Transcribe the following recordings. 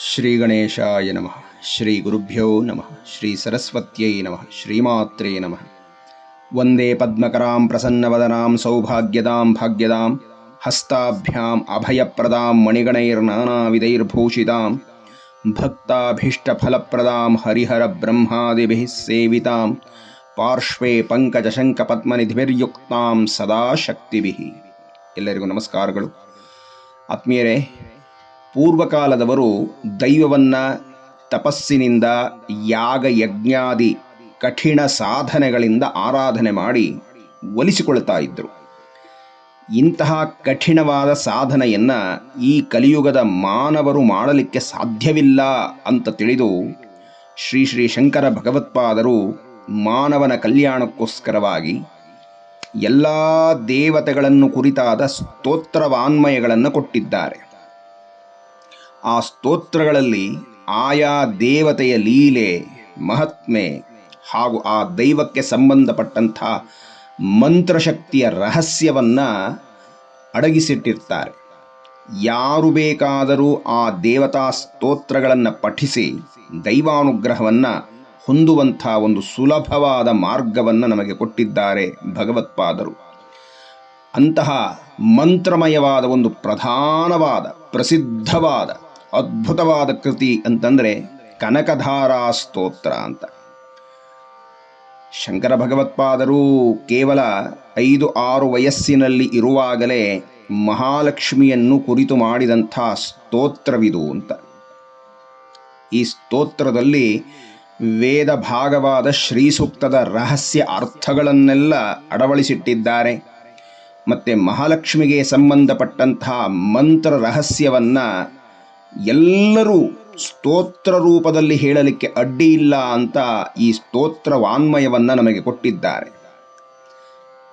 ಶ್ರೀ ಗಣೇಶಾಯ ನಮಃ. ಶ್ರೀ ಗುರುಭ್ಯೋ ನಮಃ. ಶ್ರೀ ಸರಸ್ವತ್ಯೈ ನಮಃ. ಶ್ರೀಮಾತ್ರೇ ನಮಃ. ವಂದೇ ಪದ್ಮಕರಾಂ ಪ್ರಸನ್ನವದನಾಂ ಸೌಭಾಗ್ಯದಾಂ ಭಾಗ್ಯದಾಂ ಹಸ್ತಾಭ್ಯಾಂ ಅಭಯಪ್ರದಾಂ ಮಣಿಗಣೈರ್ನಾನಾವಿಧೈರ್ಭೂಷಿತಾಂ ಭಕ್ತಾಭೀಷ್ಟಫಲಪ್ರದಾಂ ಹರಿಹರ ಬ್ರಹ್ಮಾದಿಭಿಃ ಸೇವಿತಾಂ ಪಾರ್ಶ್ವೇ ಪಂಕಜಶಂಕಪದ್ಮನಿಧಿಭಿರ್ಯುಕ್ತಾಂ ಸದಾ ಶಕ್ತಿಭಿः ಎಲ್ಲರಿಗೂ ನಮಸ್ಕಾರಗಳು. ಆತ್ಮೀಯರೇ ಪೂರ್ವಕಾಲದವರು ದೈವವನ್ನು ತಪಸ್ಸಿನಿಂದ ಯಾಗ ಯಜ್ಞಾದಿ ಕಠಿಣ ಸಾಧನೆಗಳಿಂದ ಆರಾಧನೆ ಮಾಡಿ ಒಲಿಸಿಕೊಳ್ತಾ ಇದ್ದರು ಇಂತಹ ಕಠಿಣವಾದ ಸಾಧನೆಯನ್ನು ಈ ಕಲಿಯುಗದ ಮಾನವರು ಮಾಡಲಿಕ್ಕೆ ಸಾಧ್ಯವಿಲ್ಲ ಅಂತ ತಿಳಿದು ಶ್ರೀ ಶ್ರೀ ಶಂಕರ ಭಗವತ್ಪಾದರು ಮಾನವನ ಕಲ್ಯಾಣಕ್ಕೋಸ್ಕರವಾಗಿ ಎಲ್ಲ ದೇವತೆಗಳನ್ನು ಕುರಿತಾದ ಸ್ತೋತ್ರವಾನ್ಮಯಗಳನ್ನು ಕೊಟ್ಟಿದ್ದಾರೆ. ಆ ಸ್ತೋತ್ರಗಳಲ್ಲಿ ಆಯಾ ದೇವತೆಯ ಲೀಲೆ, ಮಹಾತ್ಮೆ ಹಾಗೂ ಆ ದೈವಕ್ಕೆ ಸಂಬಂಧಪಟ್ಟಂಥ ಮಂತ್ರಶಕ್ತಿಯ ರಹಸ್ಯವನ್ನು ಅಡಗಿಸಿಟ್ಟಿರ್ತಾರೆ. ಯಾರು ಬೇಕಾದರೂ ಆ ದೇವತಾ ಸ್ತೋತ್ರಗಳನ್ನು ಪಠಿಸಿ ದೈವಾನುಗ್ರಹವನ್ನು ಹೊಂದುವಂಥ ಒಂದು ಸುಲಭವಾದ ಮಾರ್ಗವನ್ನು ನಮಗೆ ಕೊಟ್ಟಿದ್ದಾರೆ ಭಗವತ್ಪಾದರು. ಅಂತಹ ಮಂತ್ರಮಯವಾದ ಒಂದು ಪ್ರಧಾನವಾದ, ಪ್ರಸಿದ್ಧವಾದ ಅದ್ಭುತವಾದ ಕೃತಿ ಅಂತಂದರೆ ಕನಕಧಾರಾ ಸ್ತೋತ್ರ ಅಂತ. ಶಂಕರ ಭಗವತ್ಪಾದರು ಕೇವಲ ಐದು ಆರು ವಯಸ್ಸಿನಲ್ಲಿ ಇರುವಾಗಲೇ ಮಹಾಲಕ್ಷ್ಮಿಯನ್ನು ಕುರಿತು ಮಾಡಿದಂಥ ಸ್ತೋತ್ರವಿದು ಅಂತ. ಈ ಸ್ತೋತ್ರದಲ್ಲಿ ವೇದ ಭಾಗವಾದ ಶ್ರೀಸೂಕ್ತದ ರಹಸ್ಯ ಅರ್ಥಗಳನ್ನೆಲ್ಲ ಅಡವಳಿಸಿಟ್ಟಿದ್ದಾರೆ. ಮತ್ತು ಮಹಾಲಕ್ಷ್ಮಿಗೆ ಸಂಬಂಧಪಟ್ಟಂತಹ ಮಂತ್ರ ರಹಸ್ಯವನ್ನು ಎಲ್ಲರೂ ಸ್ತೋತ್ರ ರೂಪದಲ್ಲಿ ಹೇಳಲಿಕ್ಕೆ ಅಡ್ಡಿ ಇಲ್ಲ ಅಂತ ಈ ಸ್ತೋತ್ರ ವಾನ್ಮಯವನ್ನು ನಮಗೆ ಕೊಟ್ಟಿದ್ದಾರೆ.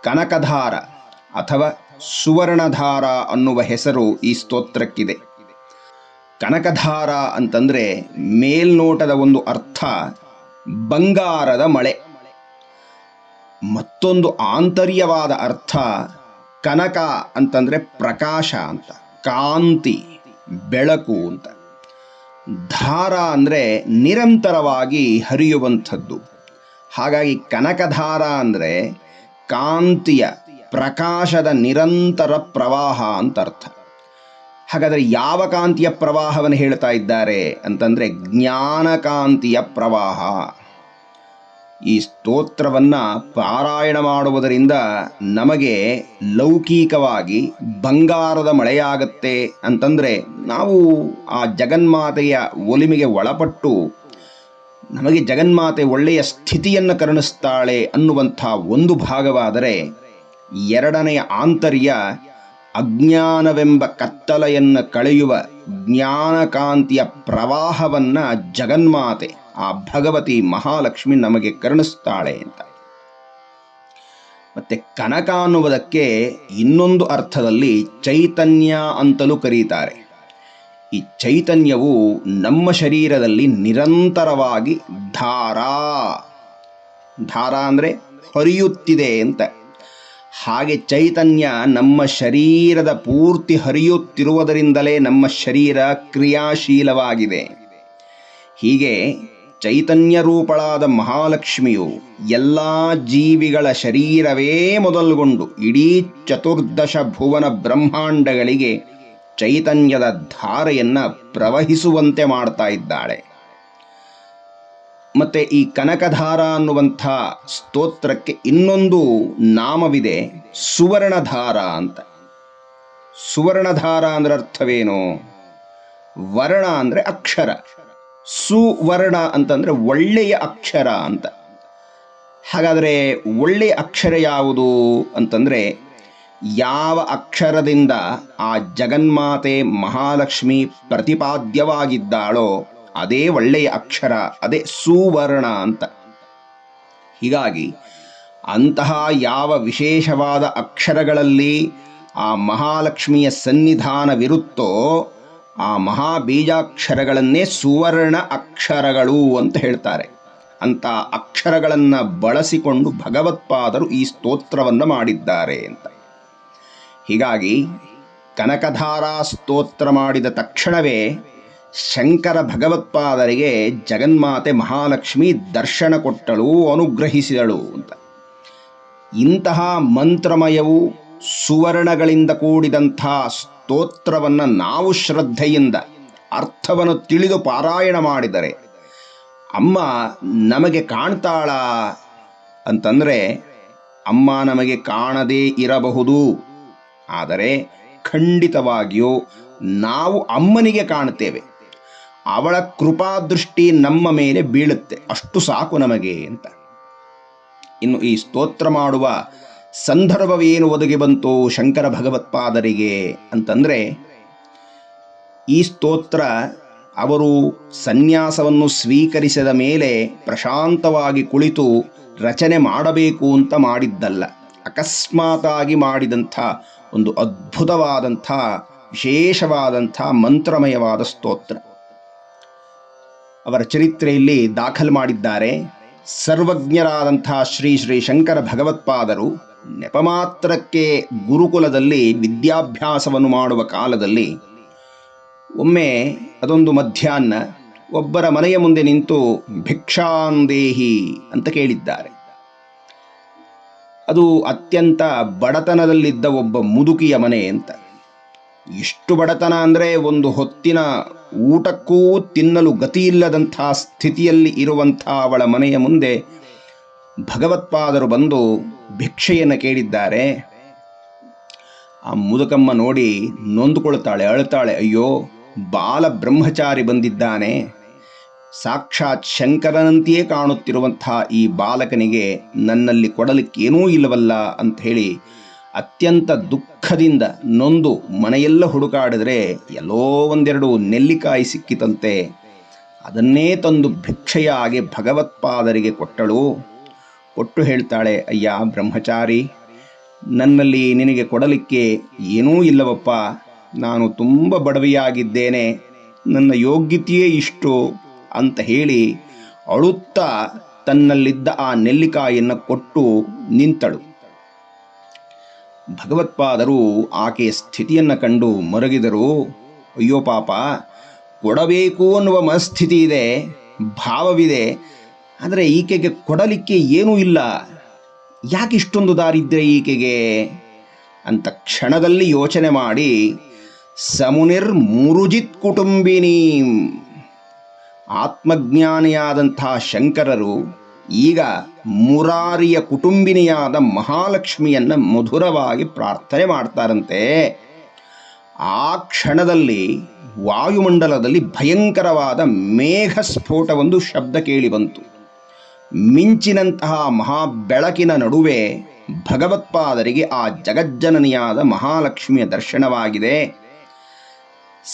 ಕನಕಧಾರ ಅಥವಾ ಸುವರ್ಣಧಾರ ಅನ್ನುವ ಹೆಸರು ಈ ಸ್ತೋತ್ರಕ್ಕಿದೆ. ಕನಕಧಾರ ಅಂತಂದರೆ ಮೇಲ್ನೋಟದ ಒಂದು ಅರ್ಥ ಬಂಗಾರದ ಮಳೆ. ಮತ್ತೊಂದು ಆಂತರ್ಯವಾದ ಅರ್ಥ ಕನಕ ಅಂತಂದರೆ ಪ್ರಕಾಶ ಅಂತ, ಕಾಂತಿ. ಬೆಳಕು ಅಂತ. ಧಾರ ಅಂದರೆ ನಿರಂತರವಾಗಿ ಹರಿಯುವಂಥದ್ದು. ಹಾಗಾಗಿ ಕನಕಧಾರ ಅಂದರೆ ಕಾಂತಿಯ ಪ್ರಕಾಶದ ನಿರಂತರ ಪ್ರವಾಹ ಅಂತ ಅರ್ಥ. ಹಾಗಾದರೆ ಯಾವ ಕಾಂತಿಯ ಪ್ರವಾಹವನ್ನು ಹೇಳ್ತಾ ಇದ್ದಾರೆ ಅಂತಂದರೆ ಜ್ಞಾನಕಾಂತಿಯ ಪ್ರವಾಹ. ಈ ಸ್ತೋತ್ರವನ್ನು ಪಾರಾಯಣ ಮಾಡುವುದರಿಂದ ನಮಗೆ ಲೌಕಿಕವಾಗಿ ಬಂಗಾರದ ಮಳೆಯಾಗತ್ತೆ ಅಂತಂದರೆ ನಾವು ಆ ಜಗನ್ಮಾತೆಯ ಒಲಿಮೆಗೆ ಒಳಪಟ್ಟು ನಮಗೆ ಜಗನ್ಮಾತೆ ಒಳ್ಳೆಯ ಸ್ಥಿತಿಯನ್ನು ಕರುಣಿಸ್ತಾಳೆ ಅನ್ನುವಂಥ ಒಂದು ಭಾಗವಾದರೆ ಎರಡನೆಯ ಆಂತರ್ಯ ಅಜ್ಞಾನವೆಂಬ ಕತ್ತಲೆಯನ್ನು ಕಳೆಯುವ ಜ್ಞಾನಕಾಂತಿಯ ಪ್ರವಾಹವನ್ನು ಜಗನ್ಮಾತೆ. ಆ ಭಗವತಿ ಮಹಾಲಕ್ಷ್ಮಿ ನಮಗೆ ಕರುಣಿಸ್ತಾಳೆ ಅಂತ. ಮತ್ತೆ ಕನಕ ಅನ್ನುವುದಕ್ಕೆ ಇನ್ನೊಂದು ಅರ್ಥದಲ್ಲಿ ಚೈತನ್ಯ ಅಂತಲೂ ಕರೀತಾರೆ. ಈ ಚೈತನ್ಯವು ನಮ್ಮ ಶರೀರದಲ್ಲಿ ನಿರಂತರವಾಗಿ ಧಾರಾ ಧಾರಾ ಅಂದರೆ ಹರಿಯುತ್ತಿದೆ ಅಂತ. ಹಾಗೆ ಚೈತನ್ಯ ನಮ್ಮ ಶರೀರದ ಪೂರ್ತಿ ಹರಿಯುತ್ತಿರುವುದರಿಂದಲೇ ನಮ್ಮ ಶರೀರ ಕ್ರಿಯಾಶೀಲವಾಗಿದೆ. ಹೀಗೆ ಚೈತನ್ಯ ರೂಪಳಾದ ಮಹಾಲಕ್ಷ್ಮಿಯು ಎಲ್ಲ ಜೀವಿಗಳ ಶರೀರವೇ ಮೊದಲುಗೊಂಡು ಇಡೀ ಚತುರ್ದಶ ಭುವನ ಬ್ರಹ್ಮಾಂಡಗಳಿಗೆ ಚೈತನ್ಯದ ಧಾರೆಯನ್ನು ಪ್ರವಹಿಸುವಂತೆ ಮಾಡ್ತಾ ಇದ್ದಾಳೆ. ಮತ್ತು ಈ ಕನಕಧಾರ ಅನ್ನುವಂಥ ಸ್ತೋತ್ರಕ್ಕೆ ಇನ್ನೊಂದು ನಾಮವಿದೆ ಸುವರ್ಣಧಾರ ಅಂತ. ಸುವರ್ಣಧಾರ ಅಂದ್ರೆ ಅರ್ಥವೇನು? ವರ್ಣ ಅಂದರೆ ಅಕ್ಷರ. ಸುವರ್ಣ ಅಂತಂದರೆ ಒಳ್ಳೆಯ ಅಕ್ಷರ ಅಂತ. ಹಾಗಾದರೆ ಒಳ್ಳೆಯ ಅಕ್ಷರ ಯಾವುದು ಅಂತಂದರೆ ಯಾವ ಅಕ್ಷರದಿಂದ ಆ ಜಗನ್ಮಾತೆ ಮಹಾಲಕ್ಷ್ಮಿ ಪ್ರತಿಪಾದ್ಯವಾಗಿದ್ದಾಳೋ ಅದೇ ಒಳ್ಳೆಯ ಅಕ್ಷರ, ಅದೇ ಸುವರ್ಣ ಅಂತ. ಹೀಗಾಗಿ ಅಂತಹ ಯಾವ ವಿಶೇಷವಾದ ಅಕ್ಷರಗಳಲ್ಲಿ ಆ ಮಹಾಲಕ್ಷ್ಮಿಯ ಸನ್ನಿಧಾನವಿರುತ್ತೋ ಆ ಮಹಾಬೀಜಾಕ್ಷರಗಳನ್ನೇ ಸುವರ್ಣ ಅಕ್ಷರಗಳು ಅಂತ ಹೇಳ್ತಾರೆ. ಅಂತ ಅಕ್ಷರಗಳನ್ನು ಬಳಸಿಕೊಂಡು ಭಗವತ್ಪಾದರು ಈ ಸ್ತೋತ್ರವನ್ನು ಮಾಡಿದ್ದಾರೆ ಅಂತ. ಹೀಗಾಗಿ ಕನಕಧಾರಾ ಸ್ತೋತ್ರ ಮಾಡಿದ ತಕ್ಷಣವೇ ಶಂಕರ ಭಗವತ್ಪಾದರಿಗೆ ಜಗನ್ಮಾತೆ ಮಹಾಲಕ್ಷ್ಮಿ ದರ್ಶನ ಕೊಟ್ಟಳು, ಅನುಗ್ರಹಿಸಿದಳು ಅಂತ. ಇಂತಹ ಮಂತ್ರಮಯವು ಸುವರ್ಣಗಳಿಂದ ಕೂಡಿದಂಥ ಸ್ತೋತ್ರವನ್ನು ನಾವು ಶ್ರದ್ಧೆಯಿಂದ, ಅರ್ಥವನ್ನು ತಿಳಿದು ಪಾರಾಯಣ ಮಾಡಿದರೆ, ಅಮ್ಮ ನಮಗೆ ಕಾಣ್ತಾಳ ಅಂತಂದರೆ, ಅಮ್ಮ ನಮಗೆ ಕಾಣದೇ ಇರಬಹುದು. ಆದರೆ ಖಂಡಿತವಾಗಿಯೂ ನಾವು ಅಮ್ಮನಿಗೆ ಕಾಣುತ್ತೇವೆ. ಅವಳ ಕೃಪಾದೃಷ್ಟಿ ನಮ್ಮ ಮೇಲೆ ಬೀಳುತ್ತೆ. ಅಷ್ಟು ಸಾಕು ನಮಗೆ ಅಂತ. ಇನ್ನು ಈ ಸ್ತೋತ್ರ ಮಾಡುವ ಸಂದರ್ಭವೇನು ಒದಗಿ ಬಂತು ಶಂಕರ ಭಗವತ್ಪಾದರಿಗೆ ಅಂತಂದರೆ, ಈ ಸ್ತೋತ್ರ ಅವರು ಸನ್ಯಾಸವನ್ನು ಸ್ವೀಕರಿಸಿದ ಮೇಲೆ ಪ್ರಶಾಂತವಾಗಿ ಕುಳಿತು ರಚನೆ ಮಾಡಬೇಕು ಅಂತ ಮಾಡಿದ್ದಲ್ಲ. ಅಕಸ್ಮಾತಾಗಿ ಮಾಡಿದಂಥ ಒಂದು ಅದ್ಭುತವಾದಂಥ, ವಿಶೇಷವಾದಂಥ ಮಂತ್ರಮಯವಾದ ಸ್ತೋತ್ರ. ಅವರ ಚರಿತ್ರೆಯಲ್ಲಿ ದಾಖಲು ಮಾಡಿದ್ದಾರೆ. ಸರ್ವಜ್ಞರಾದಂಥ ಶ್ರೀ ಶ್ರೀ ಶಂಕರ ಭಗವತ್ಪಾದರು ನೆಪಮಾತ್ರಕ್ಕೆ ಗುರುಕುಲದಲ್ಲಿ ವಿದ್ಯಾಭ್ಯಾಸವನ್ನು ಮಾಡುವ ಕಾಲದಲ್ಲಿ ಒಮ್ಮೆ ಅದೊಂದು ಮಧ್ಯಾಹ್ನ ಒಬ್ಬರ ಮನೆಯ ಮುಂದೆ ನಿಂತು ಭಿಕ್ಷಾಂದೇಹಿ ಅಂತ ಕೇಳಿದ್ದಾರೆ. ಅದು ಅತ್ಯಂತ ಬಡತನದಲ್ಲಿದ್ದ ಒಬ್ಬ ಮುದುಕಿಯ ಮನೆ ಅಂತ. ಎಷ್ಟು ಬಡತನ ಅಂದರೆ ಒಂದು ಹೊತ್ತಿನ ಊಟಕ್ಕೂ ತಿನ್ನಲು ಗತಿಯಿಲ್ಲದಂಥ ಸ್ಥಿತಿಯಲ್ಲಿ ಇರುವಂಥ ಅವಳ ಮನೆಯ ಮುಂದೆ ಭಗವತ್ಪಾದರು ಬಂದು ಭಿಕ್ಷೆಯನ್ನು ಕೇಳಿದ್ದಾರೆ. ಆ ಮುದುಕಮ್ಮ ನೋಡಿ ನೊಂದುಕೊಳ್ತಾಳೆ, ಅಳ್ತಾಳೆ, ಅಯ್ಯೋ ಬಾಲ ಬ್ರಹ್ಮಚಾರಿ ಬಂದಿದ್ದಾನೆ. ಸಾಕ್ಷಾತ್ ಶಂಕರನಂತೆಯೇ ಕಾಣುತ್ತಿರುವಂಥ ಈ ಬಾಲಕನಿಗೆ ನನ್ನಲ್ಲಿ ಕೊಡಲಿಕ್ಕೇನೂ ಇಲ್ಲವಲ್ಲ ಅಂತ ಹೇಳಿ ಅತ್ಯಂತ ದುಃಖದಿಂದ ನೊಂದು ಮನೆಯೆಲ್ಲ ಹುಡುಕಾಡಿದ್ರೆ ಎಲ್ಲೋ ಒಂದೆರಡು ನೆಲ್ಲಿಕಾಯಿ ಸಿಕ್ಕಿತಂತೆ. ಅದನ್ನೇ ತಂದು ಭಿಕ್ಷೆಯಾಗಿ ಭಗವತ್ಪಾದರಿಗೆ ಕೊಟ್ಟಳು. ಕೊಟ್ಟು ಹೇಳ್ತಾಳೆ, ಅಯ್ಯ, ಬ್ರಹ್ಮಚಾರಿ, ನನ್ನಲ್ಲಿ ನಿನಗೆ ಕೊಡಲಿಕ್ಕೆ ಏನೂ ಇಲ್ಲವಪ್ಪ. ನಾನು ತುಂಬ ಬಡವಿಯಾಗಿದ್ದೇನೆ. ನನ್ನ ಯೋಗ್ಯತೆಯೇ ಇಷ್ಟು? ಅಂತ ಹೇಳಿ ಅಳುತ್ತಾ ತನ್ನಲ್ಲಿದ್ದ ಆ ನೆಲ್ಲಿಕಾಯಿಯನ್ನು ಕೊಟ್ಟು ನಿಂತಳು. ಭಗವತ್ಪಾದರು ಆಕೆಯ ಸ್ಥಿತಿಯನ್ನು ಕಂಡು ಮರಗಿದರು. ಅಯ್ಯೋ ಪಾಪ, ಕೊಡಬೇಕು ಅನ್ನುವ ಮನಸ್ಥಿತಿ ಇದೆ, ಭಾವವಿದೆ. ಆದರೆ ಈಕೆಗೆ ಕೊಡಲಿಕ್ಕೆ ಏನೂ ಇಲ್ಲ. ಯಾಕೆ ಇಷ್ಟೊಂದು ದಾರಿದ್ರ್ಯ ಈಕೆಗೆ? ಅಂತ ಕ್ಷಣದಲ್ಲಿ ಯೋಚನೆ ಮಾಡಿ, ಸಮುನಿರ್ ಮುರುಜಿತ್ ಕುಟುಂಬಿನಿ. ಆತ್ಮಜ್ಞಾನಿಯಾದಂಥ ಶಂಕರರು ಈಗ ಮುರಾರಿಯ ಕುಟುಂಬಿನಿಯಾದ ಮಹಾಲಕ್ಷ್ಮಿಯನ್ನ ಮಧುರವಾಗಿ ಪ್ರಾರ್ಥನೆ ಮಾಡ್ತಾರಂತೆ. ಆ ಕ್ಷಣದಲ್ಲಿ ವಾಯುಮಂಡಲದಲ್ಲಿ ಭಯಂಕರವಾದ ಮೇಘ ಸ್ಫೋಟವೊಂದು ಶಬ್ದ ಕೇಳಿ ಬಂತು. ಮಿಂಚಿನಂತಹ ಮಹಾ ಬೆಳಕಿನ ನಡುವೆ ಭಗವತ್ಪಾದರಿಗೆ ಆ ಜಗಜ್ಜನನಿಯಾದ ಮಹಾಲಕ್ಷ್ಮಿಯ ದರ್ಶನವಾಗಿದೆ.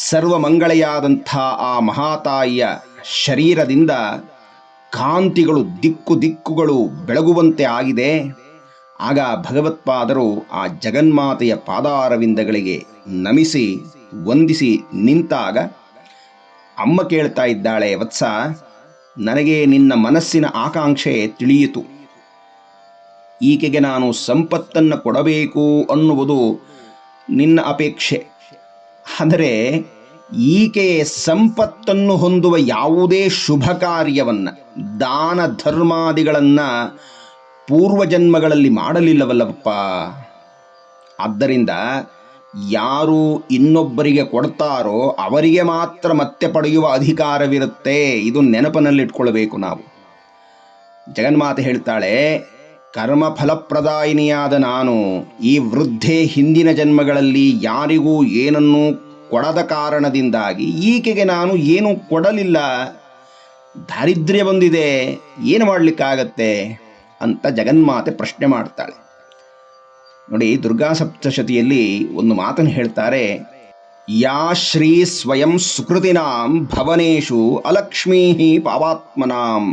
ಸರ್ವಮಂಗಳೆಯಾದಂಥ ಆ ಮಹಾತಾಯಿಯ ಶರೀರದಿಂದ ಕಾಂತಿಗಳು ದಿಕ್ಕು ದಿಕ್ಕುಗಳು ಬೆಳಗುವಂತೆ ಆಗಿದೆ. ಆಗ ಭಗವತ್ಪಾದರು ಆ ಜಗನ್ಮಾತೆಯ ಪಾದಾರವಿಂದಗಳಿಗೆ ನಮಿಸಿ, ವಂದಿಸಿ ನಿಂತಾಗ ಅಮ್ಮ ಕೇಳ್ತಾ ಇದ್ದಾಳೆ, ವತ್ಸ ನನಗೆ ನಿನ್ನ ಮನಸ್ಸಿನ ಆಕಾಂಕ್ಷೆ ತಿಳಿಯಿತು. ಈಕೆಗೆ ನಾನು ಸಂಪತ್ತನ್ನು ಕೊಡಬೇಕು ಅನ್ನುವುದು ನಿನ್ನ ಅಪೇಕ್ಷೆ. ಆದರೆ ಈಕೆ ಸಂಪತ್ತನ್ನು ಹೊಂದುವ ಯಾವುದೇ ಶುಭ ಕಾರ್ಯವನ್ನು, ದಾನ ಧರ್ಮಾದಿಗಳನ್ನು ಪೂರ್ವಜನ್ಮಗಳಲ್ಲಿ ಮಾಡಲಿಲ್ಲವಲ್ಲಪ್ಪ. ಆದ್ದರಿಂದ ಯಾರು ಇನ್ನೊಬ್ಬರಿಗೆ ಕೊಡ್ತಾರೋ ಅವರಿಗೆ ಮಾತ್ರ ಮತ್ತೆ ಪಡೆಯುವ ಅಧಿಕಾರವಿರುತ್ತೆ. ಇದು ನೆನಪಿನಲ್ಲಿಟ್ಕೊಳ್ಬೇಕು ನಾವು. ಜಗನ್ಮಾತೆ ಹೇಳ್ತಾಳೆ, ಕರ್ಮ ಫಲಪ್ರದಾಯಿನಿಯಾದ ನಾನು ಈ ವೃದ್ಧೆ ಹಿಂದಿನ ಜನ್ಮಗಳಲ್ಲಿ ಯಾರಿಗೂ ಏನನ್ನೂ ಕೊಡದ ಕಾರಣದಿಂದಾಗಿ ಈಕೆಗೆ ನಾನು ಏನೂ ಕೊಡಲಿಲ್ಲ. ದಾರಿದ್ರ್ಯ ಬಂದಿದೆ, ಏನು ಮಾಡಲಿಕ್ಕಾಗತ್ತೆ? ಅಂತ ಜಗನ್ಮಾತೆ ಪ್ರಶ್ನೆ ಮಾಡ್ತಾಳೆ. ನೋಡಿ, ದುರ್ಗಾ ಸಪ್ತಶತಿಯಲ್ಲಿ ಒಂದು ಮಾತನ್ನು ಹೇಳ್ತಾರೆ, ಯಾ ಶ್ರೀ ಸ್ವಯಂ ಸುಕೃತಿನಾಂ ಭವನೇಶು ಅಲಕ್ಷ್ಮೀ ಪಾವಾತ್ಮನಾಂ.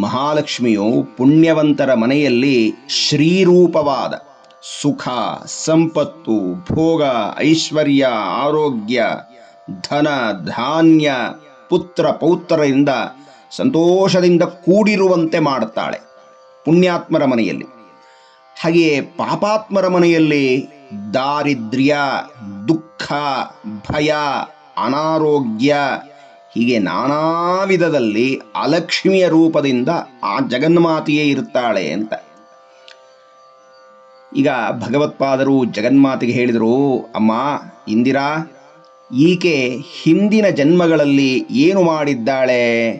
ಮಹಾಲಕ್ಷ್ಮಿಯು ಪುಣ್ಯವಂತರ ಮನೆಯಲ್ಲಿ ಶ್ರೀರೂಪವಾದ ಸುಖ, ಸಂಪತ್ತು, ಭೋಗ, ಐಶ್ವರ್ಯ, ಆರೋಗ್ಯ, ಧನ, ಧಾನ್ಯ, ಪುತ್ರ ಪೌತ್ರರಿಂದ ಸಂತೋಷದಿಂದ ಕೂಡಿರುವಂತೆ ಮಾಡುತ್ತಾಳೆ ಪುಣ್ಯಾತ್ಮರ ಮನೆಯಲ್ಲಿ. ಹಾಗೆಯೇ ಪಾಪಾತ್ಮರ ಮನೆಯಲ್ಲಿ ದಾರಿದ್ರ್ಯ, ದುಃಖ, ಭಯ, ಅನಾರೋಗ್ಯ, ಹೀಗೆ ನಾನಾ ವಿಧದಲ್ಲಿ ಅಲಕ್ಷ್ಮಿಯ ರೂಪದಿಂದ ಆ ಜಗನ್ಮಾತೆಯೇ ಇರುತ್ತಾಳೆ ಅಂತ. ಈಗ ಭಗವತ್ಪಾದರು ಜಗನ್ಮಾತೆಗೆ ಹೇಳಿದರು, ಅಮ್ಮ, ಇಂದಿರಾ, ಈಕೆ ಹಿಂದಿನ ಜನ್ಮಗಳಲ್ಲಿ ಏನು ಮಾಡಿದ್ದಾಳೆ?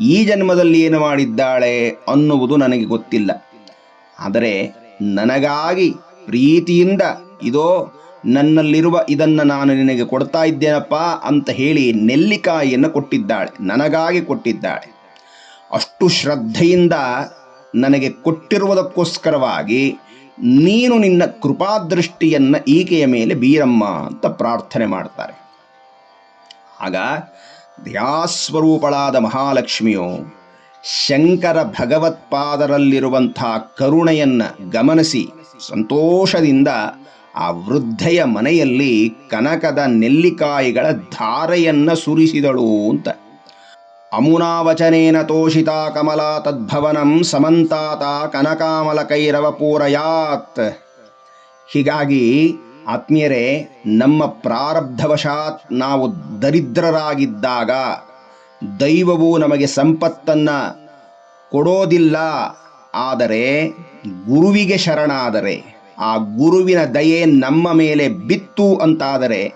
ಈ ಜನ್ಮದಲ್ಲಿ ಏನು ಮಾಡಿದ್ದಾಳೆ ಅನ್ನುವುದು ನನಗೆ ಗೊತ್ತಿಲ್ಲ. ಆದರೆ ನನಗಾಗಿ ಪ್ರೀತಿಯಿಂದ ಇದೋ ನನ್ನಲ್ಲಿರುವ ಇದನ್ನು ನಾನು ನಿನಗೆ ಕೊಡ್ತಾ ಇದ್ದೇನಪ್ಪ ಅಂತ ಹೇಳಿ ನೆಲ್ಲಿಕಾಯಿಯನ್ನು ಕೊಟ್ಟಿದ್ದಾಳೆ, ನನಗಾಗಿ ಕೊಟ್ಟಿದ್ದಾಳೆ. ಅಷ್ಟು ಶ್ರದ್ಧೆಯಿಂದ ನನಗೆ ಕೊಟ್ಟಿರುವುದಕ್ಕೋಸ್ಕರವಾಗಿ ನೀನು ನಿನ್ನ ಕೃಪಾದೃಷ್ಟಿಯನ್ನು ಈಕೆಯ ಮೇಲೆ ಬೀರಮ್ಮ ಅಂತ ಪ್ರಾರ್ಥನೆ ಮಾಡ್ತಾರೆ. ಆಗ ದಯಾಸ್ವರೂಪಳಾದ ಮಹಾಲಕ್ಷ್ಮಿಯು ಶಂಕರ ಭಗವತ್ಪಾದರಲ್ಲಿರುವಂಥ ಕರುಣೆಯನ್ನು ಗಮನಿಸಿ ಸಂತೋಷದಿಂದ ಆ ವೃದ್ಧೆಯ ಮನೆಯಲ್ಲಿ ಕನಕದ ನೆಲ್ಲಿಕಾಯಿಗಳ ಧಾರೆಯನ್ನು ಸುರಿಸಿದಳು ಅಂತ. ಅಮುನಾವಚನೇನ ತೋಷಿತಾ ಕಮಲಾ ತದ್ಭವನಂ ಸಮಂತಾತ ಕನಕಾಮಲಕೈರವ ಪೂರಯಾತ್. ಹೀಗಾಗಿ ಆತ್ಮೀಯರೇ, ನಮ್ಮ ಪ್ರಾರಬ್ಧವಶಾತ್ ನಾವು ದರಿದ್ರರಾಗಿದ್ದಾಗ ದೈವವು ನಮಗೆ ಸಂಪತ್ತನ್ನು ಕೊಡೋದಿಲ್ಲ. ಆದರೆ ಗುರುವಿಗೆ ಶರಣಾದರೆ, ಆ ಗುರುವಿನ ದಯೆ ನಮ್ಮ ಮೇಲೆ ಬಿತ್ತು ಅಂತಾದರೆ,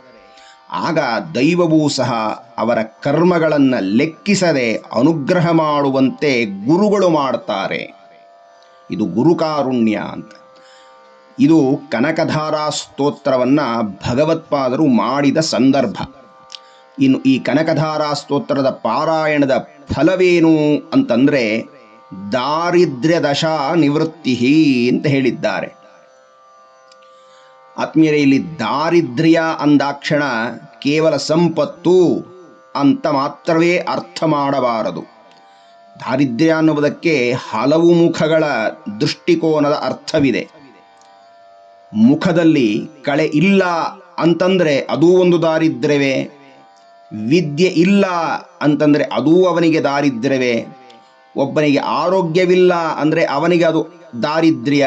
ಆಗ ದೈವವೂ ಸಹ ಅವರ ಕರ್ಮಗಳನ್ನು ಲೆಕ್ಕಿಸದೆ ಅನುಗ್ರಹ ಮಾಡುವಂತೆ ಗುರುಗಳು ಮಾಡ್ತಾರೆ. ಇದು ಗುರುಕಾರುಣ್ಯ ಅಂತ. ಇದು ಕನಕಧಾರಾ ಸ್ತೋತ್ರವನ್ನು ಭಗವತ್ಪಾದರು ಮಾಡಿದ ಸಂದರ್ಭ. ಇನ್ನು ಈ ಕನಕಧಾರಾ ಸ್ತೋತ್ರದ ಪಾರಾಯಣದ ಫಲವೇನು ಅಂತಂದರೆ ದಾರಿದ್ರ್ಯ ದಶಾ ನಿವೃತ್ತಿ ಅಂತ ಹೇಳಿದ್ದಾರೆ. ಆತ್ಮೀಯರೇ, ಇಲ್ಲಿ ದಾರಿದ್ರ್ಯ ಅಂದಾಕ್ಷಣ ಕೇವಲ ಸಂಪತ್ತು ಅಂತ ಮಾತ್ರವೇ ಅರ್ಥ ಮಾಡಬಾರದು. ದಾರಿದ್ರ್ಯ ಅನ್ನುವುದಕ್ಕೆ ಹಲವು ಮುಖಗಳ ದೃಷ್ಟಿಕೋನದ ಅರ್ಥವಿದೆ. ಮುಖದಲ್ಲಿ ಕಳೆ ಇಲ್ಲ ಅಂತಂದರೆ ಅದೂ ಒಂದು ದಾರಿದ್ರ್ಯವೇ? ವಿದ್ಯೆ ಇಲ್ಲ ಅಂತಂದರೆ ಅದೂ ಅವನಿಗೆ ದಾರಿದ್ರ್ಯವೇ. ಒಬ್ಬನಿಗೆ ಆರೋಗ್ಯವಿಲ್ಲ ಅಂದರೆ ಅವನಿಗೆ ಅದು ದಾರಿದ್ರ್ಯ.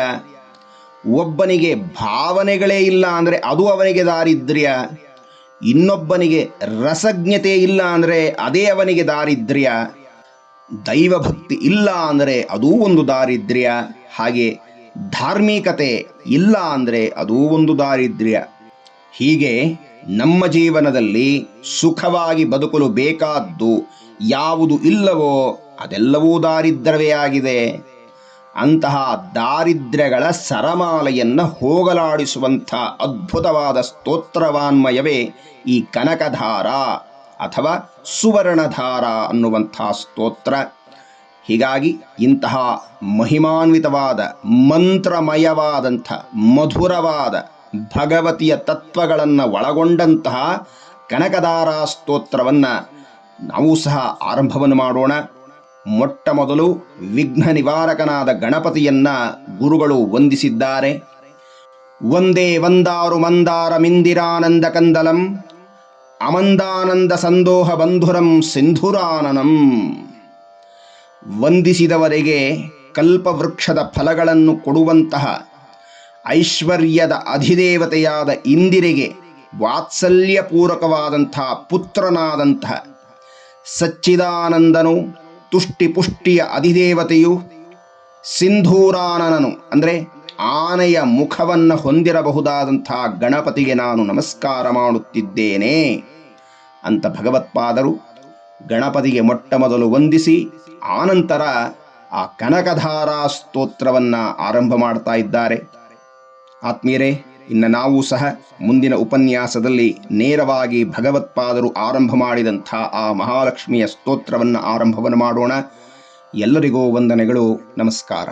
ಒಬ್ಬನಿಗೆ ಭಾವನೆಗಳೇ ಇಲ್ಲ ಅಂದರೆ ಅದು ಅವನಿಗೆ ದಾರಿದ್ರ್ಯ. ಇನ್ನೊಬ್ಬನಿಗೆ ರಸಜ್ಞತೆ ಇಲ್ಲ ಅಂದರೆ ಅದೇ ಅವನಿಗೆ ದಾರಿದ್ರ್ಯ. ದೈವಭಕ್ತಿ ಇಲ್ಲ ಅಂದರೆ ಅದೂ ಒಂದು ದಾರಿದ್ರ್ಯ. ಹಾಗೆ ಧಾರ್ಮಿಕತೆ ಇಲ್ಲ ಅಂದರೆ ಅದೂ ಒಂದು ದಾರಿದ್ರ್ಯ. ಹೀಗೆ ನಮ್ಮ ಜೀವನದಲ್ಲಿ ಸುಖವಾಗಿ ಬದುಕಲು ಬೇಕಾದ್ದು ಯಾವುದು ಇಲ್ಲವೋ ಅದೆಲ್ಲವೂ ದಾರಿದ್ರ್ಯವೇ ಆಗಿದೆ. ಅಂತಹ ದಾರಿದ್ರ್ಯಗಳ ಸರಮಾಲೆಯನ್ನು ಹೋಗಲಾಡಿಸುವಂಥ ಅದ್ಭುತವಾದ ಸ್ತೋತ್ರವಾನ್ಮಯವೇ ಈ ಕನಕಧಾರ ಅಥವಾ ಸುವರ್ಣಧಾರ ಅನ್ನುವಂಥ ಸ್ತೋತ್ರ. ಹೀಗಾಗಿ ಇಂತಹ ಮಹಿಮಾನ್ವಿತವಾದ ಮಂತ್ರಮಯವಾದಂಥ ಮಧುರವಾದ ಭಗವತಿಯ ತತ್ವಗಳನ್ನು ಒಳಗೊಂಡಂತಹ ಕನಕದಾರ ಸ್ತೋತ್ರವನ್ನು ನಾವು ಸಹ ಆರಂಭವನ್ನು ಮಾಡೋಣ. ಮೊಟ್ಟ ಮೊದಲು ವಿಘ್ನ ನಿವಾರಕನಾದ ಗಣಪತಿಯನ್ನ ಗುರುಗಳು ವಂದಿಸಿದ್ದಾರೆ. ಒಂದೇ ವಂದಾರು ಮಂದಾರ ಮಿಂದಿರಾನಂದ ಕಂದಲಂ, ಅಮಂದಾನಂದ ಸಂದೋಹ ಬಂಧುರಂ ಸಿಂಧುರಾನನಂ. ವಂದಿಸಿದವರಿಗೆ ಕಲ್ಪವೃಕ್ಷದ ಫಲಗಳನ್ನು ಕೊಡುವಂತಹ ಐಶ್ವರ್ಯದ ಅಧಿದೇವತೆಯಾದ ಇಂದಿರೆಗೆ ವಾತ್ಸಲ್ಯಪೂರಕವಾದಂಥ ಪುತ್ರನಾದಂತಹ ಸಚ್ಚಿದಾನಂದನು ತುಷ್ಟಿ ಪುಷ್ಟಿಯ ಅಧಿದೇವತೆಯು ಸಿಂಧೂರಾನನನು. ಅಂದರೆ ಆನೆಯ ಮುಖವನ್ನು ಹೊಂದಿರಬಹುದಾದಂಥ ಗಣಪತಿಗೆ ನಾನು ನಮಸ್ಕಾರ ಮಾಡುತ್ತಿದ್ದೇನೆ ಅಂತ ಭಗವತ್ಪಾದರು. ಗಣಪತಿಗೆ ಮೊಟ್ಟ ಮೊದಲು ವಂದಿಸಿ ಆನಂತರ ಆ ಕನಕಧಾರಾ ಸ್ತೋತ್ರವನ್ನು ಆರಂಭ ಮಾಡ್ತಾ ಇದ್ದಾರೆ. ಆತ್ಮೀಯರೇ, ಇನ್ನು ನಾವು ಸಹ ಮುಂದಿನ ಉಪನ್ಯಾಸದಲ್ಲಿ ನೇರವಾಗಿ ಭಗವತ್ಪಾದರು ಆರಂಭ ಮಾಡಿದಂಥ ಆ ಮಹಾಲಕ್ಷ್ಮಿಯ ಸ್ತೋತ್ರವನ್ನು ಆರಂಭವನ್ನು ಮಾಡೋಣ. ಎಲ್ಲರಿಗೂ ವಂದನೆಗಳು, ನಮಸ್ಕಾರ.